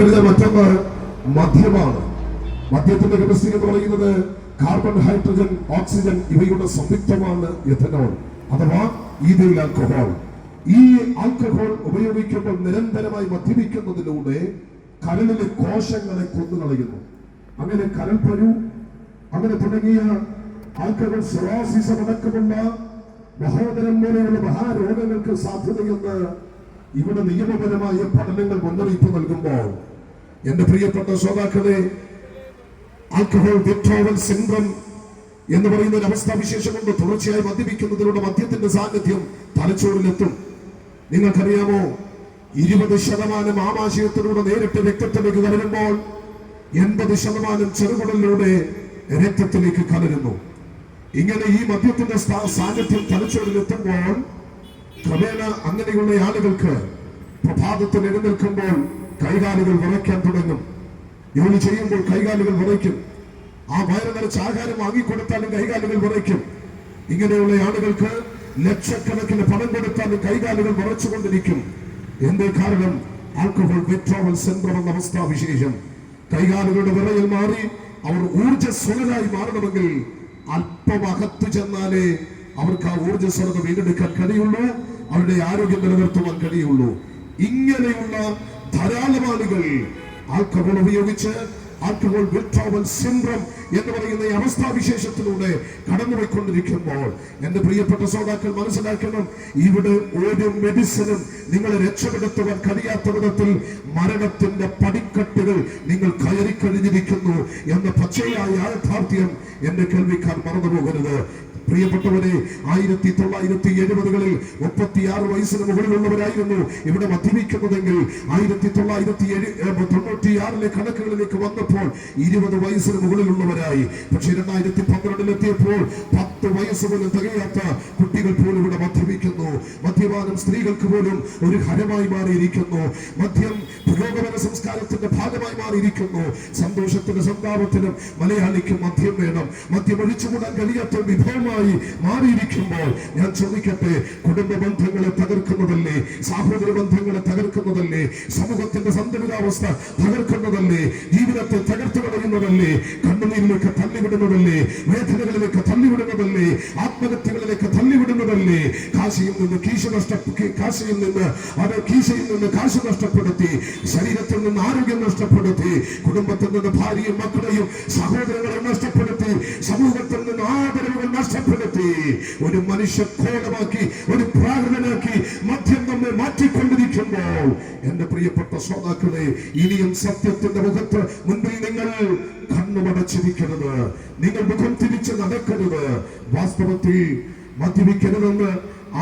കഴിഞ്ഞാൽ മറ്റൊന്ന് മദ്യമാണ് മദ്യത്തിന്റെ കെമിസ്ട്രി എന്ന് പറയുന്നത് കാർബൺ ഹൈഡ്രജൻ ഓക്സിജൻ ഇവയുടെ സംയുക്തമാണ് എഥനോൾ അഥവാ ഈഥൈൽ ആൽക്കഹോൾ ഈ ആൽക്കഹോൾ ഉപയോഗിക്കുമ്പോൾ നിരന്തരമായി മദ്യപിക്കുന്നതിലൂടെ കരളിലെ കോശങ്ങളെ കൊന്നുകളയുന്നു. അങ്ങനെ കരൾ കരൾപ്പരു അങ്ങനെ തുടങ്ങിയ ആൽക്കഹോൾ സിറോസിസം അടക്കമുള്ള മഹോദരം പോലെയുള്ള മഹാരോഗങ്ങൾക്ക് സാധ്യതയെന്ന് ഇവിടെ നിയമപരമായ പഠനങ്ങൾ മുന്നറിയിപ്പ് നൽകുമ്പോൾ എന്റെ പ്രിയപ്പെട്ട ശ്രോതാക്കളെ ആൽക്കഹോൾ വിത്രോവൽ സിൻഡ്രം എന്ന് പറയുന്ന ഒരു അവസ്ഥാവിശേഷം കൊണ്ട് തുടർച്ചയായി മദ്യപിക്കുന്നതിലൂടെ മദ്യത്തിന്റെ സാന്നിധ്യം തലച്ചോറിലെത്തും. നിങ്ങൾക്കറിയാമോ ഇരുപത് ശതമാനം ആമാശയത്തിലൂടെ നേരിട്ട് രക്തത്തിലേക്ക് കലരുമ്പോൾ എൺപത് ശതമാനം ചെറുകുടലിലൂടെ രക്തത്തിലേക്ക് കലരുന്നു. ഇങ്ങനെ ഈ മദ്യത്തിന്റെ സാന്നിധ്യം തലച്ചോറിലെത്തുമ്പോൾ ക്രമേണ അങ്ങനെയുള്ള ആളുകൾക്ക് പ്രഭാതത്തിൽ എഴുന്നേൽക്കുമ്പോൾ കൈകാലുകൾ വിറയ്ക്കാൻ തുടങ്ങും. ജോലി ചെയ്യുമ്പോൾ കൈകാലുകൾ വിറയ്ക്കും. ആ വയറ് നിറച്ച് ആഹാരം വാങ്ങിക്കൊടുത്താലും കൈകാലുകൾ വിറയ്ക്കും. ഇങ്ങനെയുള്ള ആളുകൾക്ക് ലക്ഷക്കണക്കിന് പണം കൊടുത്താലും കൈകാലുകൾ വിറച്ചുകൊണ്ടിരിക്കും. എന്തേ കാരണം? ആൽക്കഹോൾ വിത്രോവൽ സെൻട്രം എന്ന അവസ്ഥാവിശേഷം. കൈകാലുകളുടെ വിറയിൽ മാറി അവർ ഊർജസ്വലരായി മാറണമെങ്കിൽ അല്പം അകത്തു ചെന്നാലേ അവർക്ക് ആ ഊർജസ്വലത വീണ്ടെടുക്കാൻ കഴിയുള്ളൂ. അവരുടെ ആരോഗ്യം നിലനിർത്തുവാൻ കഴിയുള്ളൂ. ഇങ്ങനെയുള്ള ധാരാളം ആളുകൾ ആൽക്കഹോൾ ഉപയോഗിച്ച് ആൽക്കഹോൾ വിട്രോവൽ സിൻഡ്രം എന്ന് പറയുന്ന ഈ അവസ്ഥാവിശേഷത്തിലൂടെ കടന്നുപോയിക്കൊണ്ടിരിക്കുമ്പോൾ എന്റെ പ്രിയപ്പെട്ട ശ്രോതാക്കൾ മനസ്സിലാക്കണം ഇവിടെ ഒരു മെഡിസിനും നിങ്ങളെ രക്ഷപ്പെടുത്തുവാൻ കഴിയാത്ത വിധത്തിൽ മരണത്തിന്റെ പടിക്കെട്ടുകൾ നിങ്ങൾ കയറി കഴിഞ്ഞിരിക്കുന്നു എന്ന പച്ചയായ യാഥാർത്ഥ്യം എന്റെ കേൾവിക്കാർ മറന്നു പോകരുത് പ്രിയപ്പെട്ടവരെ ആയിരത്തി തൊള്ളായിരത്തി എഴുപതുകളിൽ മുപ്പത്തിയാറ് വയസ്സിന് മുകളിലുള്ളവരായിരുന്നു ഇവിടെ മദ്യപിക്കുന്നതെങ്കിൽ ആയിരത്തി തൊള്ളായിരത്തി തൊണ്ണൂറ്റിയാറിലെ കണക്കുകളിലേക്ക് വന്നപ്പോൾ ഇരുപത് വയസ്സിന് മുകളിലുള്ളവരായി. പക്ഷെ രണ്ടായിരത്തി പന്ത്രണ്ടിലെത്തിയപ്പോൾ പത്ത് വയസ്സ് പോലും തികയാത്ത കുട്ടികൾ പോലും ഇവിടെ മദ്യപിക്കുന്നു. മദ്യപാനം സ്ത്രീകൾക്ക് പോലും ഒരു ഹരമായി മാറിയിരിക്കുന്നു. മദ്യം പുരോഗമന സംസ്കാരത്തിന്റെ ഭാഗമായി മാറിയിരിക്കുന്നു. സന്തോഷത്തിനും സന്താപത്തിനും മലയാളിക്ക് മദ്യം വേണം. മദ്യം ഒഴിച്ചുകൂടാൻ കഴിയാത്ത ഒരു വിഭവമായി മാറിയിരിക്കുമ്പോൾ ഞാൻ ചോദിക്കട്ടെ കുടുംബ ബന്ധങ്ങളെ തകർക്കുന്നതല്ലേ? സാഹോദര ബന്ധങ്ങളെ തകർക്കുന്നതല്ലേ? സമൂഹത്തിന്റെ സന്തുലിതാവസ്ഥ തകർക്കുന്നതല്ലേ? ജീവിതത്തെ തകർത്തു കളയുന്നതല്ലേ? കണ്ണുനീരിലേക്ക് തള്ളിവിടുന്നതല്ലേ? വേദനകളിലേക്ക് തള്ളിവിടുന്നതല്ലേ? ആത്മഹത്യകളിലേക്ക് തള്ളിവിടുന്നതല്ലേ? കാശിയിൽ നിന്ന് കീശ നഷ്ട കാശിയിൽ നിന്ന് അത് കീശയിൽ നിന്ന് കാശ് നഷ്ടപ്പെടുത്തി ശരീരത്തിൽ നിന്ന് ആരോഗ്യം നഷ്ടപ്പെടുത്തി കുടുംബത്തിൽ നിന്ന് ഭാര്യയും മക്കളെയും സഹോദരങ്ങളെ നഷ്ടപ്പെടുത്തി സമൂഹത്തിൽ നിന്ന് ആദരവുകൾ നഷ്ടപ്പെടുത്തി ഒരു മനുഷ്യ കോടമാക്കി ഒരു പ്രാകൃതനാക്കി മദ്യം നമ്മെ മാറ്റിക്കൊണ്ടിരിക്കുമ്പോൾ എന്റെ പ്രിയപ്പെട്ട ശ്രോതാക്കളെ ഇനിയും സത്യത്തിന്റെ മുഖത്ത് മുൻപിൽ നിങ്ങൾ കണ്ണുമടച്ചിരിക്കരുത്. നിങ്ങൾ മുഖം തിരിച്ച് നടക്കരുത്. വാസ്തവത്തിൽ മദ്യപിക്കരുതെന്ന്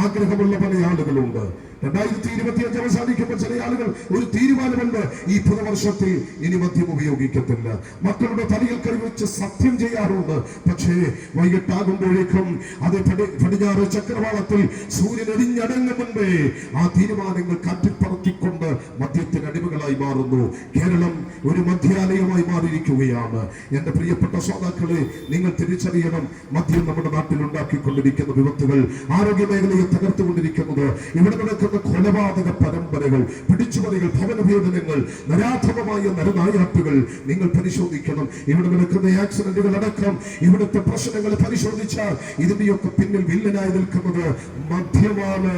ആഗ്രഹമുള്ള പല ആളുകളുണ്ട്. രണ്ടായിരത്തി ഇരുപത്തി അഞ്ച് അവസാനിക്കുമ്പോൾ ചില ആളുകൾ ഒരു തീരുമാനമുണ്ട് ഈ പുതുവർഷത്തിൽ ഇനി മദ്യം ഉപയോഗിക്കത്തില്ല. മക്കളുടെ തലയിൽ കൈവച്ച് സത്യം ചെയ്യാറുണ്ട്. പക്ഷേ വൈകിട്ടാകുമ്പോഴേക്കും അത് പടി- പടിഞ്ഞാറ് ചക്രവാളത്തിൽ സൂര്യൻ എരിഞ്ഞടങ്ങും മുൻപേ ആ തീരുമാനങ്ങൾ കാറ്റിൽ പറത്തിക്കൊണ്ട് മദ്യത്തിന് അടിമകളായി മാറുന്നു. കേരളം ഒരു മദ്യാലയമായി മാറിയിരിക്കുകയാണ്. എന്റെ പ്രിയപ്പെട്ട ശ്രോതാക്കളെ നിങ്ങൾ തിരിച്ചറിയണം മദ്യം നമ്മുടെ നാട്ടിൽ ഉണ്ടാക്കിക്കൊണ്ടിരിക്കുന്ന വിപത്തുകൾ ആരോഗ്യ മേഖലയെ തകർത്തുകൊണ്ടിരിക്കുന്നത്. ഇവിടെ നടക്കുന്ന കൊലപാതക പരമ്പരകൾ പിടിച്ചുപറികൾ ഭവനഭേദനങ്ങൾ നരാധമമായ നരനായാട്ടുകൾ നിങ്ങൾ പരിശോധിക്കണം. ഇവിടെ നടക്കുന്ന ആക്സിഡന്റുകൾ അടക്കം ഇവിടുത്തെ പ്രശ്നങ്ങൾ പരിശോധിച്ചാൽ ഇതിന്റെയൊക്കെ പിന്നിൽ വില്ലനായി നിൽക്കുന്നത് മദ്യമാണ്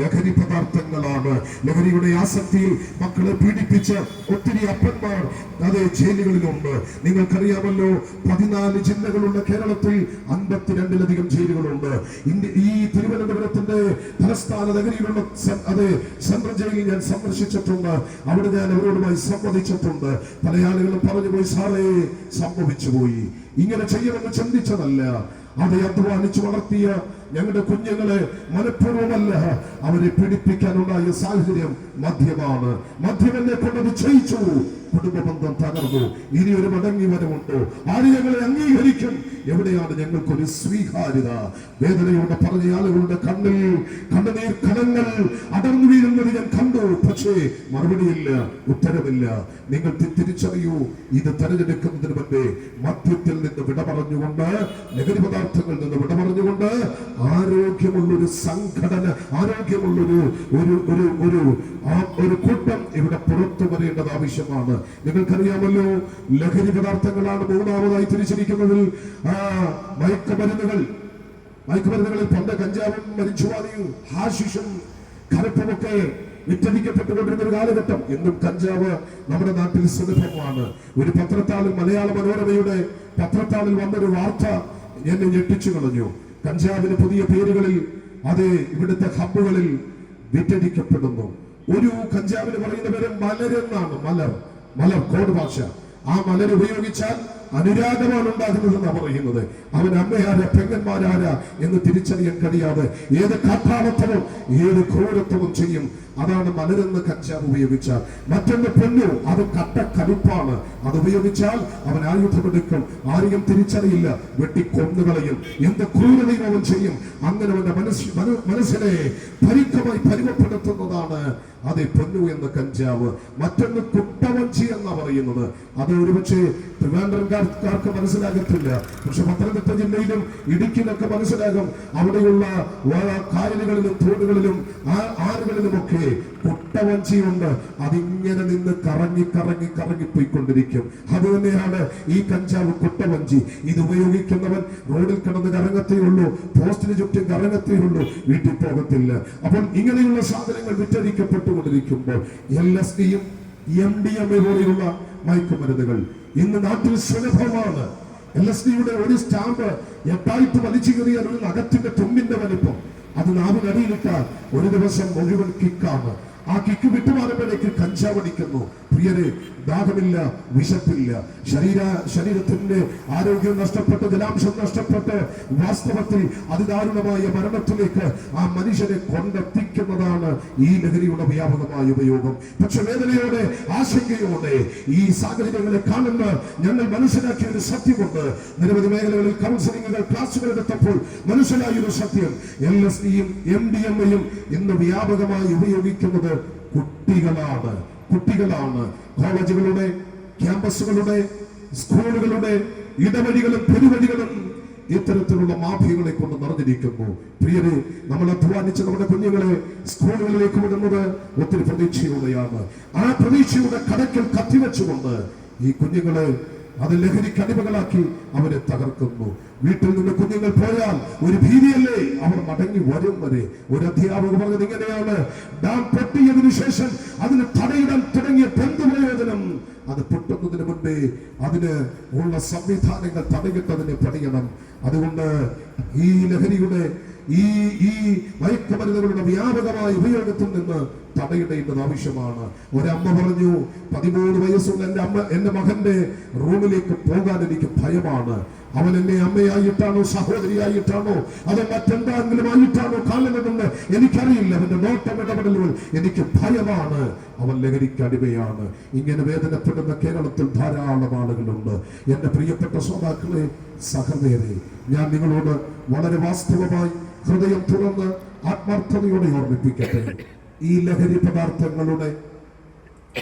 ലഹരി പദാർത്ഥങ്ങളാണ്. ലഹരിയുടെ ആസക്തിയിൽ മക്കളെ പീഡിപ്പിച്ച് ഒത്തിരി അപ്പന്മാർ അത് ജയിലുകളിലുണ്ട്. നിങ്ങൾക്കറിയാമല്ലോ പതിനാല് ജില്ലകളുള്ള കേരളത്തിൽ അൻപത്തിരണ്ടിലധികം ജയിലുകളുണ്ട്. ഈ തിരുവനന്തപുരത്തിന്റെ തലസ്ഥാന നഗരിയിലുള്ള അത് സെൻട്രൽ ഞാൻ സന്ദർശിച്ചിട്ടുണ്ട് അവിടെ ഞാൻ അവരോടുമായി സംവദിച്ചിട്ടുണ്ട്. പല ആളുകളും പറഞ്ഞു പോയി സാറേ സംഭവിച്ചു പോയി ഇങ്ങനെ ചെയ്യുമെന്ന് ചിന്തിച്ചതല്ല. അത് അധ്വാനിച്ചു വളർത്തിയ ഞങ്ങളുടെ കുഞ്ഞുങ്ങളെ മനഃപൂർവമല്ല അവരെ പീഡിപ്പിക്കാനുണ്ടായ സാഹചര്യം മദ്യമാണ് മദ്യം എന്നെ കൊണ്ടത് ചെയ്യിച്ചു കുടുംബ ബന്ധം തകർന്നു. ഇനി ഒരു മടങ്ങി വരവുണ്ടോ. ആര് ഞങ്ങളെ അംഗീകരിക്കും. എവിടെയാണ് ഞങ്ങൾക്കൊരു സ്വീകാര്യത? വേദനയോടെ പറഞ്ഞ ആളുകളുടെ കണ്ണിൽ കണ്ണുനീർ കണങ്ങൾ അടർന്നു വീഴുന്നത് ഞാൻ കണ്ടു. പക്ഷേ മറുപടിയില്ല ഉത്തരവില്ല. നിങ്ങൾ തിരിച്ചറിയൂ ഇത് തെരഞ്ഞെടുക്കുന്നതിന് മുമ്പേ മദ്യത്തിൽ നിന്ന് വിട പറഞ്ഞുകൊണ്ട് ലഹരി പദാർത്ഥങ്ങളിൽ നിന്ന് വിട പറഞ്ഞുകൊണ്ട് ആരോഗ്യമുള്ളൊരു സംഘടന ആരോഗ്യമുള്ളൊരു ഒരു ഒരു ഒരു ഒരു കൂട്ടം ഇവിടെ പുറത്തു വരേണ്ടത് ആവശ്യമാണ്. നിങ്ങൾക്കറിയാമല്ലോ ലഹരി പദാർത്ഥങ്ങളാണ് മൂന്നാമതായി തിരിച്ചിരിക്കുന്നതിൽ. ആ മയക്കുമരുന്നുകൾ. മയക്കുമരുന്നുകളിൽ പണ്ട് കഞ്ചാവും മരിച്ചുവാദിയും ഹാഷിഷും കരപ്പുമൊക്കെ വിറ്റഴിക്കപ്പെട്ടുകൊണ്ടിരുന്ന ഒരു കാലഘട്ടം. എന്നും കഞ്ചാവ് നമ്മുടെ നാട്ടിൽ സുലഭമാണ്. ഒരു പത്രത്താളിൽ മലയാള മനോരമയുടെ പത്രത്താളിൽ വന്നൊരു വാർത്ത എന്നെ ഞെട്ടിച്ചു കളഞ്ഞു. കഞ്ചാവിന് പുതിയ പേരുകളിൽ അത് ഇവിടുത്തെ ഹബ്ബുകളിൽ വിറ്റഴിക്കപ്പെടുന്നു. ഒരു കഞ്ചാവിന് പറയുന്ന പേര് മലരെന്നാണ് മലർ. മലർ കോഡ് ഭാഷ. ആ മലർ ഉപയോഗിച്ചാൽ അനുരാഗമാണ് ഉണ്ടാകുന്നതെന്നാണ് പറയുന്നത്. അവൻ അമ്മയാര പെങ്ങന്മാരാര എന്ന് തിരിച്ചറിയാൻ കഴിയാതെ ഏത് കാട്ടാളത്തവും ഏത് ക്രൂരത്വവും ചെയ്യും. അതാണ് മലരെന്ന് കഞ്ചാവ് ഉപയോഗിച്ച മറ്റൊന്ന് പൊന്നു. അത് കട്ട കലിപ്പാണ് അത് ഉപയോഗിച്ചാൽ അവൻ ആയുധമെടുക്കും ആരെയും തിരിച്ചറിയില്ല. വെട്ടി വെട്ടിക്കൊന്നുകളയും. എന്ത് ക്രൂരതയും അവൻ ചെയ്യും. അങ്ങനെ അവന്റെ മനസ്സ് മനു- മനസ്സിനെ പരിക്കമായി പരിമപ്പെടുത്തുന്നതാണ്. അതെ പൊന്നു എന്ന കഞ്ചാവ്. മറ്റൊന്ന് കുട്ടവഞ്ചി എന്നാ പറയുന്നത്. അത് ഒരുപക്ഷെ ട്രിവാൻഡ്രംകാർക്ക് മനസ്സിലാകത്തില്ല. പക്ഷെ പത്തനംതിട്ട ജില്ലയിലും ഇടുക്കിയിലൊക്കെ മനസ്സിലാകും. അവിടെയുള്ള കായലുകളിലും തോടുകളിലും ആ- ആറുകളിലുമൊക്കെ കുട്ടവഞ്ചിയുണ്ട് അതിങ്ങനെ നിന്ന് കറങ്ങി കറങ്ങി കറങ്ങി പോയിക്കൊണ്ടിരിക്കും. അത് തന്നെയാണ് ഈ കഞ്ചാവ് കുട്ടവഞ്ചി. ഇത് ഉപയോഗിക്കുന്നവൻ റോഡിൽ കിടന്ന് കറങ്ങത്തേ ഉള്ളൂ. പോസ്റ്റിന് ചുറ്റും കറങ്ങത്തേ ഉള്ളൂ. വീട്ടിൽ പോകത്തില്ല. അപ്പോൾ ഇങ്ങനെയുള്ള സാധനങ്ങൾ വിറ്റഴിക്കപ്പെട്ടുകൊണ്ടിരിക്കുമ്പോൾ എൽ എസ് ഡിയും എം ഡി എം എ പോലെയുള്ള മയക്കുമരുന്നുകൾ ഇന്ന് നാട്ടിൽ സുലഭമാണ്. എൽ എസ് ഡിയുടെ ഒരു സ്റ്റാമ്പ് എട്ടായിട്ട് വലിച്ചു കയറിയ ഒരു നഖത്തിന്റെ തുമ്പിന്റെ വലിപ്പം. അത് നാവിനടിയിലിട്ടാൽ ഒരു ദിവസം മുഴുവൻ കിക്കാണ് ആ കിക്ക് വിട്ടുമാറുമ്പോഴേക്ക് കഞ്ചാവടിക്കുന്നു പ്രിയരെ ദാഹമില്ല വിശപ്പില്ല. ശരീര ശരീരത്തിന്റെ ആരോഗ്യം നഷ്ടപ്പെട്ട് ജലാംശം നഷ്ടപ്പെട്ട് വാസ്തവത്തിൽ അതിദാരുണമായ മരണത്തിലേക്ക് ആ മനുഷ്യനെ കൊണ്ടെത്തിക്കുന്നതാണ് ഈ ലഹരിയുടെ വ്യാപകമായ ഉപയോഗം. പക്ഷെ വേദനയോടെ ആശങ്കയോടെ ഈ സാഹചര്യങ്ങളെ കാണുന്ന ഞങ്ങൾ മനസ്സിലാക്കിയ ഒരു സത്യമുണ്ട് നിരവധി മേഖലകളിൽ കൗൺസിലിംഗുകൾ ക്ലാസുകൾ എടുത്തപ്പോൾ മനസ്സിലായ ഒരു സത്യം. എൽ എസ് ഡിയും എം ഡി എം എയും ഇന്ന് വ്യാപകമായി ഉപയോഗിക്കുന്നത് കുട്ടികളാണ്. കുട്ടികളാണ്. കോളേജുകളുടെ ക്യാമ്പസുകളുടെ സ്കൂളുകളുടെ ഇടവഴികളും പെരുവഴികളും ഇത്തരത്തിലുള്ള മാഫിയകളെ കൊണ്ട് നിറഞ്ഞിരിക്കുന്നു. പ്രിയരെ നമ്മൾ അധ്വാനിച്ച് നമ്മുടെ കുഞ്ഞുങ്ങളെ സ്കൂളുകളിലേക്ക് വിടുന്നത് ഒത്തിരി പ്രതീക്ഷയോടെയാണ്. ആ പ്രതീക്ഷയുടെ കടക്കിൽ കത്തിവെച്ചുകൊണ്ട് ഈ കുഞ്ഞുങ്ങളെ അത് ലഹരിക്ക് അടിമകളാക്കി അവരെ തകർക്കുന്നു. വീട്ടിൽ നിന്ന് കുഞ്ഞുങ്ങൾ പോയാൽ ഒരു ഭീതിയല്ലേ? അവർ മടങ്ങി വരും വരെ. ഒരു അധ്യാപകർ പറഞ്ഞത് ഇങ്ങനെയാണ്. ഡാം പൊട്ടിയതിനു ശേഷം അതിന് തടയിടാൻ തുടങ്ങിയ എന്ത് പ്രയോജനം അത് പൊട്ടുന്നതിന് മുൻപേ അതിന് ഉള്ള സംവിധാനങ്ങൾ തടയിട്ടതിനെ പണിയണം. അതുകൊണ്ട് ഈ ലഹരിയുടെ ഈ ഈ മയക്കുമരുന്നുകളുടെ വ്യാപകമായ ഉപയോഗത്തിൽ നിന്ന് തടയിടേണ്ടത് ആവശ്യമാണ് ഒരമ്മ പറഞ്ഞു പതിമൂന്ന് വയസ്സുള്ള എന്റെ അമ്മ എന്റെ മകന്റെ റൂമിലേക്ക് പോകാൻ എനിക്ക് ഭയമാണ്. അവൻ എന്നെ അമ്മയായിട്ടാണോ സഹോദരിയായിട്ടാണോ അതോ മറ്റെന്തെങ്കിലും ആയിട്ടാണോ കാണുന്നതെന്ന് എനിക്കറിയില്ല. അവന്റെ നോട്ടം ഇടപെടലുകൾ എനിക്ക് ഭയമാണ്. അവൻ ലഹരിക്ക് അടിമയാണ്. ഇങ്ങനെ വേദനപ്പെടുന്ന കേരളത്തിൽ ധാരാളം ആളുകളുണ്ട്. എന്റെ പ്രിയപ്പെട്ട ശ്രോതാക്കളെ സഹദേവേ ഞാൻ നിങ്ങളോട് വളരെ വാസ്തവമായി ഹൃദയം തുറന്ന് ആത്മാർത്ഥതയോടെ ഓർമ്മിപ്പിക്കട്ടെ. ഈ ലഹരി പദാർത്ഥങ്ങളുടെ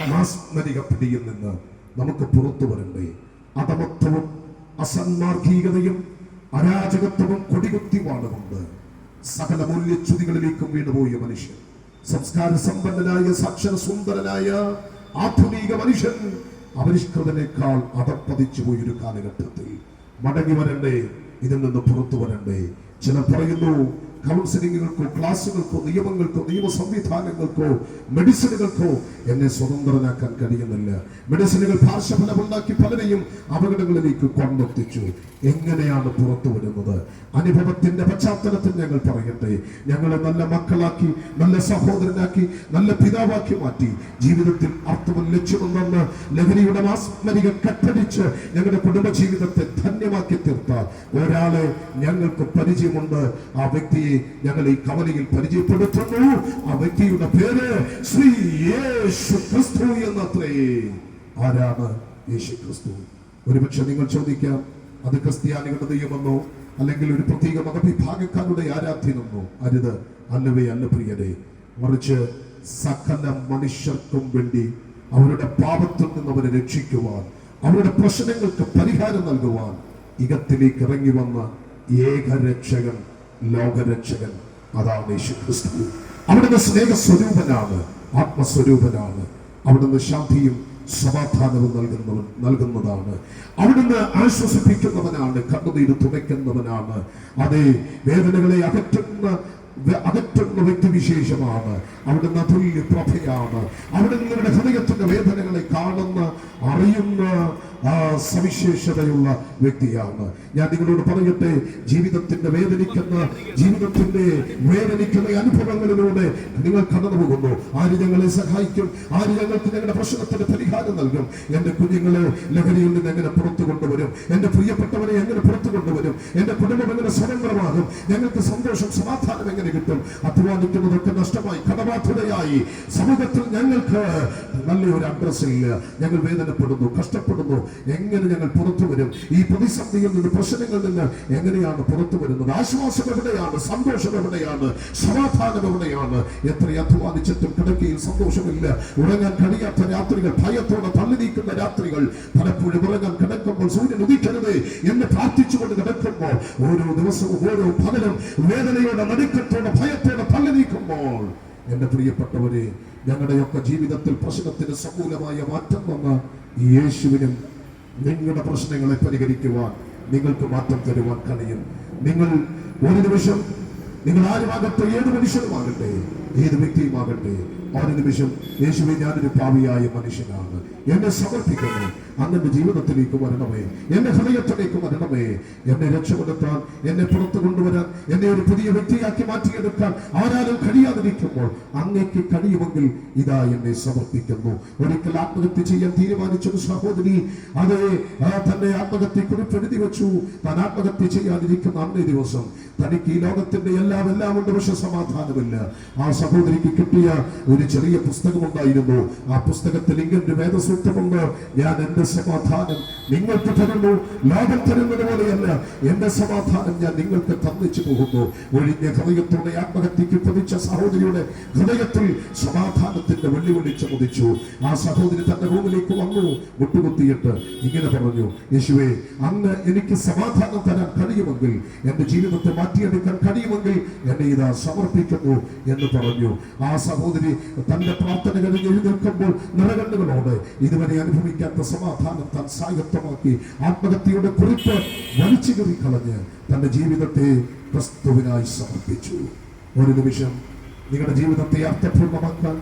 മാസ്മരിക പിടിയിൽ നിന്ന് നമുക്ക് പുറത്തു വരണ്ടേ? അധമത്വവും അസന്മാർഗീകതയും അരാജകത്വവും കൊടികുത്തി വാളുകൊണ്ട് സകല മൂല്യച്യുതികളിലേക്കും വീണുപോയ മനുഷ്യൻ സംസ്കാര സമ്പന്നനായ സാക്ഷര സുന്ദരനായ ആധുനിക മനുഷ്യൻ അപരിഷ്കൃതനേക്കാൾ അടപ്പതിച്ചു പോയൊരു കാലഘട്ടത്തിൽ മടങ്ങി വരണ്ടേ? ഇതിൽ നിന്ന് പുറത്തു വരണ്ടേ? ചിലർ പറയുന്നു കൗൺസിലിങ്ങുകൾക്കോ ക്ലാസ്സുകൾക്കോ നിയമങ്ങൾക്കോ നിയമ സംവിധാനങ്ങൾക്കോ മെഡിസിനുകൾക്കോ എന്നെ സ്വതന്ത്രനാക്കാൻ കഴിയുന്നില്ല. മെഡിസിനുകൾ പാർശ്വഫലമുണ്ടാക്കി പലരെയും അപകടങ്ങളിലേക്ക് കൊണ്ടെത്തിച്ചു. എങ്ങനെയാണ് പുറത്തു വരുന്നത്? അനുഭവത്തിന്റെ പശ്ചാത്തലത്തിൽ ഞങ്ങൾ പറയട്ടെ. ഞങ്ങളെ നല്ല മക്കളാക്കി നല്ല സഹോദരനാക്കി നല്ല പിതാവാക്കി മാറ്റി. ജീവിതത്തിൽ അർത്ഥവും ലക്ഷ്യമെന്ന് ലഹരിയുടെ മാസ്മരിക കട്ടടിച്ച് ഞങ്ങളുടെ കുടുംബജീവിതത്തെ ധന്യമാക്കി തീർത്ത ഒരാളെ ഞങ്ങൾക്ക് പരിചയമുണ്ട്. ആ വ്യക്തിയെ ഞങ്ങൾ ഈ കവലയിൽ പരിചയപ്പെടുത്തുന്നു. ആ വ്യക്തിയുടെ പേര് ശ്രീ യേശു ക്രിസ്തു എന്നത്രേ. ആരാണ് യേശു ക്രിസ്തു? ഒരുപക്ഷെ നിങ്ങൾ ചോദിക്കാം അത് ക്രിസ്ത്യാനികളുടെ ദൈവമെന്നോ അല്ലെങ്കിൽ ഒരു പ്രത്യേക മതവിഭാഗക്കാരുടെ ആരാധ്യനെന്നോ അരുത്. അല്ലവേ അല്ല പ്രിയരെ. മറിച്ച് സകല മനുഷ്യർക്കും വേണ്ടി അവരുടെ പാപത്തിൽ നിന്ന് അവരെ രക്ഷിക്കുവാൻ അവരുടെ പ്രശ്നങ്ങൾക്ക് പരിഹാരം നൽകുവാൻ ഇകത്തിലേക്ക് ഇറങ്ങി വന്ന ഏക രക്ഷകൻ ലോകരക്ഷകൻ അതാണ് യേശു ക്രിസ്തു. അവിടുന്ന് സ്നേഹസ്വരൂപനാണ് ആത്മസ്വരൂപനാണ്. അവിടുന്ന് ശാന്തിയും സമാധാനവും നൽകുന്നവൻ നൽകുന്നതാണ്. അവിടുന്ന് ആശ്വസിപ്പിക്കുന്നവനാണ് കണ്ണുനീര് തുണയ്ക്കുന്നവനാണ് അതേ വേദനകളെ അകറ്റുന്ന അകറ്റുന്ന വ്യക്തിവിശേഷമാണ്. അവിടുന്ന് അതുല്യ പ്രഭയാണ്. അവിടുന്ന് നിങ്ങളുടെ ഹൃദയത്തിന്റെ വേദനകളെ കാണുന്ന അറിയുന്ന ആ സവിശേഷതയുള്ള വ്യക്തിയാണ്. ഞാൻ നിങ്ങളോട് പറയട്ടെ ജീവിതത്തിന്റെ വേദനിക്കുന്ന ജീവിതത്തിന്റെ വേദനിക്കുന്ന അനുഭവങ്ങളിലൂടെ നിങ്ങൾ കടന്നു പോകുന്നു ആര് ഞങ്ങളെ സഹായിക്കും? ആര് ഞങ്ങൾക്ക് ഞങ്ങളുടെ പ്രശ്നത്തിന് പരിഹാരം നൽകും? എന്റെ കുഞ്ഞുങ്ങളെ ലഹരിയിൽ നിന്ന് എങ്ങനെ പുറത്തു കൊണ്ടുവരും? എന്റെ പ്രിയപ്പെട്ടവരെ എങ്ങനെ പുറത്തു കൊണ്ടുവരും? എന്റെ കുടുംബം എങ്ങനെ സ്വതന്ത്രമാകും? ഞങ്ങൾക്ക് സന്തോഷം സമാധാനം എങ്ങനെ കിട്ടും? അധ്വാനിക്കുന്നതൊക്കെ നഷ്ടമായി കടബാധ്യതയായി. സമൂഹത്തിൽ ഞങ്ങൾക്ക് നല്ലൊരു അഡ്രസ് ഞങ്ങൾ വേദനപ്പെടുന്നു കഷ്ടപ്പെടുന്നു. എങ്ങനെ ഞങ്ങൾ പുറത്തു വരും? ഈ പ്രതിസന്ധിയിൽ നിന്ന് പ്രശ്നങ്ങളിൽ നിന്ന് എങ്ങനെയാണ് പുറത്തു വരുന്നത്? ആശ്വാസം എവിടെയാണ്? സന്തോഷം എവിടെയാണ്? സമാധാനം എവിടെയാണ്? എത്ര അധ്വാനിച്ചിട്ടും കിടക്കയിൽ സന്തോഷമില്ല. ഉറങ്ങാൻ കഴിയാത്ത രാത്രികൾ ഭയത്തോടെ തള്ളി നീക്കുന്ന രാത്രികൾ. പലപ്പോഴും ഉറങ്ങാൻ കിടക്കുമ്പോൾ സൂര്യൻ ഉദിക്കരുത് എന്ന് പ്രാർത്ഥിച്ചുകൊണ്ട് കിടക്കുമ്പോൾ ഓരോ ദിവസവും ഓരോ പകലും വേദനയുടെ നടുക്കത്തോടെ ഭയത്തോടെ തള്ളി നീക്കുമ്പോൾ എന്റെ പ്രിയപ്പെട്ടവരെ ഞങ്ങളുടെയൊക്കെ ജീവിതത്തിൽ പ്രശ്നത്തിന് സമൂലമായ മാറ്റം വന്ന യേശുവിനും നിങ്ങളുടെ പ്രശ്നങ്ങളെ പരിഹരിക്കുവാൻ നിങ്ങൾക്ക് മാറ്റം തരുവാൻ കഴിയും. നിങ്ങൾ ഒരു നിമിഷം നിങ്ങൾ ആരുമാകട്ടെ ഏത് മനുഷ്യനുമാകട്ടെ ഏത് വ്യക്തിയുമാകട്ടെ ഒരു നിമിഷം യേശുവെ ഞാനൊരു പാവിയായ മനുഷ്യനാണ്. എന്നെ സമർപ്പിക്കണേ അന്ന് എന്റെ ജീവിതത്തിലേക്ക് വരണമേ. എന്റെ ഹൃദയത്തിലേക്ക് വരണമേ. എന്നെ രക്ഷപ്പെടുത്താൻ എന്നെ പുറത്തു കൊണ്ടുവരാൻ എന്നെ ഒരു പുതിയ വ്യക്തിയാക്കി മാറ്റിയെടുക്കാൻ ആരാലും കഴിയാതിരിക്കുമ്പോൾ അങ്ങേക്ക് കഴിയുമെങ്കിൽ ഇതാ എന്നെ സമർപ്പിക്കുന്നു. ഒരിക്കൽ ആത്മഹത്യ ചെയ്യാൻ തീരുമാനിച്ചൊരു സഹോദരി അതേ തന്റെ ആത്മഹത്യ കുറിപ്പ് എഴുതി വെച്ചു. താൻ ആത്മഹത്യ ചെയ്യാതിരിക്കുന്ന അന്നേ ദിവസം തനിക്ക് ഈ ലോകത്തിന്റെ എല്ലാം എല്ലാം ഉണ്ട് പക്ഷെ സമാധാനമില്ല. ആ സഹോദരിക്ക് കിട്ടിയ ഒരു ചെറിയ പുസ്തകമുണ്ടായിരുന്നു. ആ പുസ്തകത്തിൽ ഇങ്ങനെ വേദസൂക്തമുണ്ട്. ഞാൻ എന്റെ സമാധാനം നിങ്ങൾക്ക് തരുന്നു. ലോകം തരുന്നത് പോലെയല്ല. എന്റെ സമാധാനം ഞാൻ നിങ്ങൾക്ക് തന്നിച്ചു പോകുന്നു. ഒഴിഞ്ഞ ഹൃദയത്തോടെ ആത്മഹത്യക്ക് പതിച്ച സഹോദരിയുടെ ഹൃദയത്തിൽ സമാധാനത്തിന്റെ വെള്ളി വെളിച്ചം ഉദിച്ചു ആ സഹോദരി തന്റെ റൂമിലേക്ക് വന്നു മുട്ടുകുത്തിയിട്ട് ഇങ്ങനെ പറഞ്ഞു യേശുവേ അന്ന് എനിക്ക് സമാധാനം തരാൻ കഴിയുമെങ്കിൽ എന്റെ ജീവിതത്തെ മാറ്റിയെടുക്കാൻ കഴിയുമെങ്കിൽ എന്നെ ഇതാ സമർപ്പിക്കുന്നു എന്ന് പറഞ്ഞു. ആ സഹോദരി തന്റെ പ്രാർത്ഥനകൾ എഴുന്നേൽക്കുമ്പോൾ നിറകണ്ണുകളോട് ഇതുവരെ അനുഭവിക്കാത്ത സമാധാനം താൻ സായത്തമാക്കി ആത്മഹത്യയുടെ കുറിപ്പ് വലിച്ചു കളഞ്ഞ് തന്റെ ജീവിതത്തെ ക്രിസ്തുവിനായി സമർപ്പിച്ചു. ഒരു നിമിഷം നിങ്ങളുടെ ജീവിതത്തെ അർത്ഥപൂർണമാക്കാൻ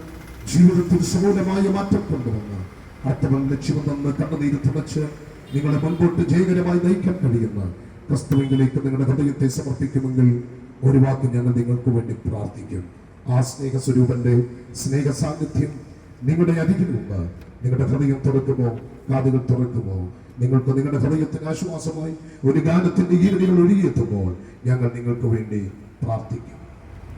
ജീവിതത്തിൽ സമൂലമായ മാറ്റം കൊണ്ടുവന്ന് അർത്ഥവൻ ലക്ഷ്യമെന്ന് കണ്ണുനീര് തുണച്ച് നിങ്ങളെ മുൻപോട്ട് ജയകരമായി നയിക്കാൻ കഴിയുന്ന ക്രിസ്തുവിലേക്ക് നിങ്ങളുടെ ഹൃദയത്തെ സമർപ്പിക്കുമെങ്കിൽ ഒരു വാക്ക് ഞങ്ങൾ നിങ്ങൾക്ക് വേണ്ടി പ്രാർത്ഥിക്കും. ആ സ്നേഹ സ്വരൂപന്റെ സ്നേഹ സാന്നിധ്യം നിങ്ങളുടെ അരികിലുണ്ട് നിങ്ങളുടെ ഹൃദയം തുറക്കുമോ? കാതുകൾ തുറക്കുമോ? നിങ്ങൾക്ക് നിങ്ങളുടെ ഹൃദയത്തിന് ആശ്വാസമായി ഒരു ഗാനത്തിന്റെ ഈരടികൾ ഒഴുകിയെത്തുമ്പോൾ ഞങ്ങൾ നിങ്ങൾക്ക് വേണ്ടി പ്രാർത്ഥിക്കും.